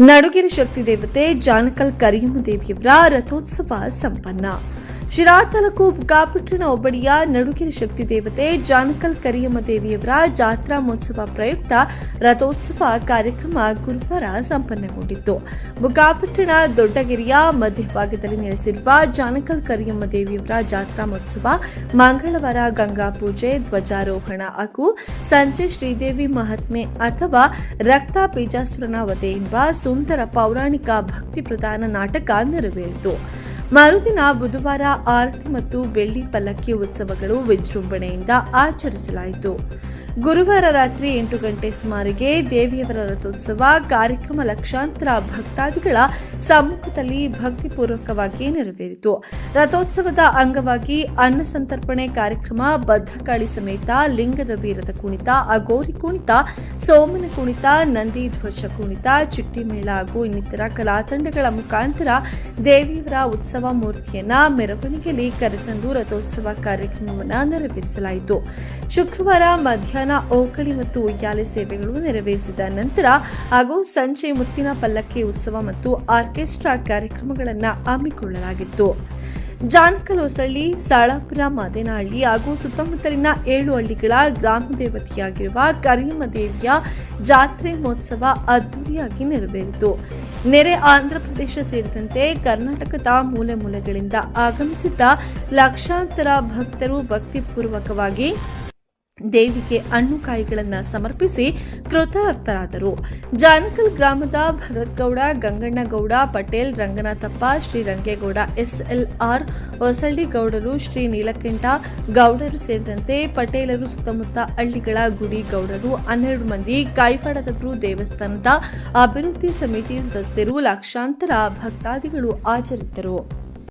ನಡುಗೆರೆ ಶಕ್ತಿ ದೇವತೆ ಜಾನಕಲ್ ಕರಿಯಮ್ಮ ದೇವಿಯವರ ರಥೋತ್ಸವ ಸಂಪನ್ನ. ಶಿರಾ ತಾಲೂಕು ಬುಕ್ಕಾಪಟ್ಟಣ ಹೋಬಳಿಯ ನಡುಗೆರೆ ಶಕ್ತಿ ದೇವತೆ ಜಾನಕಲ್ ಕರಿಯಮ್ಮ ದೇವಿಯವರ ಜಾತ್ರಾ ಮಹೋತ್ಸವ ಪ್ರಯುಕ್ತ ರಥೋತ್ಸವ ಕಾರ್ಯಕ್ರಮ ಗುರುವಾರ ಸಂಪನ್ನಗೊಂಡಿತ್ತು. ಬುಗಾಪಟ್ಟಣ ದೊಡ್ಡಗೆರೆಯ ಮಧ್ಯಭಾಗದಲ್ಲಿ ನೆಲೆಸಿರುವ ಜಾನಕಲ್ ಕರಿಯಮ್ಮ ದೇವಿಯವರ ಜಾತ್ರಾ ಮಹೋತ್ಸವ ಮಂಗಳವಾರ ಗಂಗಾ ಪೂಜೆ, ಧ್ವಜಾರೋಹಣ ಹಾಗೂ ಸಂಜೆ ಶ್ರೀದೇವಿ ಮಹಾತ್ಮೆ ಅಥವಾ ರಕ್ತ ಬೀಜಾಸುರನ ವಧೆ ಎಂಬ ಸುಂದರ ಪೌರಾಣಿಕ ಭಕ್ತಿ ಪ್ರಧಾನ ನಾಟಕ ನೆರವೇರಿತು. ಮರುದಿನ ಬುಧವಾರ ಆರತಿ ಮತ್ತು ಬೆಳ್ಳಿ ಪಲ್ಲಕ್ಕಿ ಉತ್ಸವಗಳು ವಿಜೃಂಭಣೆಯಿಂದ ಆಚರಿಸಲಾಯಿತು. ಗುರುವಾರ ರಾತ್ರಿ ಎಂಟು ಗಂಟೆ ಸುಮಾರಿಗೆ ದೇವಿಯವರ ರಥೋತ್ಸವ ಕಾರ್ಯಕ್ರಮ ಲಕ್ಷಾಂತರ ಭಕ್ತಾದಿಗಳ ಸಮ್ಮುಖದಲ್ಲಿ ಭಕ್ತಿಪೂರ್ವಕವಾಗಿ ನೆರವೇರಿತು. ರಥೋತ್ಸವದ ಅಂಗವಾಗಿ ಅನ್ನ ಸಂತರ್ಪಣೆ ಕಾರ್ಯಕ್ರಮ ಭದ್ರಕಾಳಿ ಸಮೇತ, ಲಿಂಗದ ವೀರದ ಕುಣಿತ ಅಗೋರಿ ಕುಣಿತ, ಸೋಮನ ಕುಣಿತ, ನಂದಿ ಧ್ವಜ ಕುಣಿತ, ಚಿಟ್ಟಿ ಮೇಳ ಹಾಗೂ ಇನ್ನಿತರ ಕಲಾತಂಡಗಳ ಮುಖಾಂತರ ದೇವಿಯವರ ಉತ್ಸವ ಮೂರ್ತಿಯನ್ನ ಮೆರವಣಿಗೆಯಲ್ಲಿ ಕರೆತಂದು ರಥೋತ್ಸವ ಕಾರ್ಯಕ್ರಮವನ್ನು ನೆರವೇರಿಸಲಾಯಿತು. ಶುಕ್ರವಾರ ಮಧ್ಯಾಹ್ನ ಓಕಳಿ ಮತ್ತು ಉಯ್ಯಾಲೆ ಸೇವೆಗಳು ನೆರವೇರಿಸಿದ ನಂತರ ಹಾಗೂ ಸಂಜೆ ಮುತ್ತಿನ ಪಲ್ಲಕ್ಕಿ ಉತ್ಸವ ಮತ್ತು ಆರ್ಕೆಸ್ಟ್ರಾ ಕಾರ್ಯಕ್ರಮಗಳನ್ನು ಹಮ್ಮಿಕೊಳ್ಳಲಾಗಿತ್ತು. ಜಾನಕಲ್ ಹೊಸಳ್ಳಿ ಸಾಳಾಪುರ, ಮಾದೇನಹಳ್ಳಿ ಹಾಗೂ ಸುತ್ತಮುತ್ತಲಿನ ಏಳು ಹಳ್ಳಿಗಳ ಗ್ರಾಮ ದೇವತೆಯಾಗಿರುವ ಕರಿಮ ದೇವಿಯ ಜಾತ್ರೆ ಮಹೋತ್ಸವ ಅದ್ದೂರಿಯಾಗಿ ನೆರವೇರಿತು. ನೆರೆ ಆಂಧ್ರಪ್ರದೇಶ ಸೇರಿದಂತೆ ಕರ್ನಾಟಕದ ಮೂಲೆ ಮೂಲೆಗಳಿಂದ ಆಗಮಿಸಿದ್ದ ಲಕ್ಷಾಂತರ ಭಕ್ತರು ಭಕ್ತಿಪೂರ್ವಕವಾಗಿ ದೇವಿಗೆ ಹಣ್ಣು ಕಾಯಿಗಳನ್ನು ಸಮರ್ಪಿಸಿ ಕೃತಾರ್ಥರಾದರು. ಜಾನಕಲ್ ಗ್ರಾಮದ ಭರತ್ಗೌಡ, ಗಂಗಣ್ಣಗೌಡ, ಪಟೇಲ್, ರಂಗನಾಥಪ್ಪ, ಶ್ರೀ ರಂಗೇಗೌಡ, ಎಸ್ಎಲ್ಆರ್ ಹೊಸಳ್ಳಿ ಗೌಡರು ಶ್ರೀ ನೀಲಕಂಠ, ಗೌಡರು ಸೇರಿದಂತೆ ಪಟೇಲರು ಸುತ್ತಮುತ್ತ ಹಳ್ಳಿಗಳ ಗುಡಿ ಗೌಡರು, ಹನ್ನೆರಡು ಮಂದಿ ಕಾಯ್ವಾಡದವರು ದೇವಸ್ಥಾನದ ಅಭಿವೃದ್ಧಿ ಸಮಿತಿ ಸದಸ್ಯರು, ಲಕ್ಷಾಂತರ ಭಕ್ತಾದಿಗಳು ಹಾಜರಿದ್ದರು.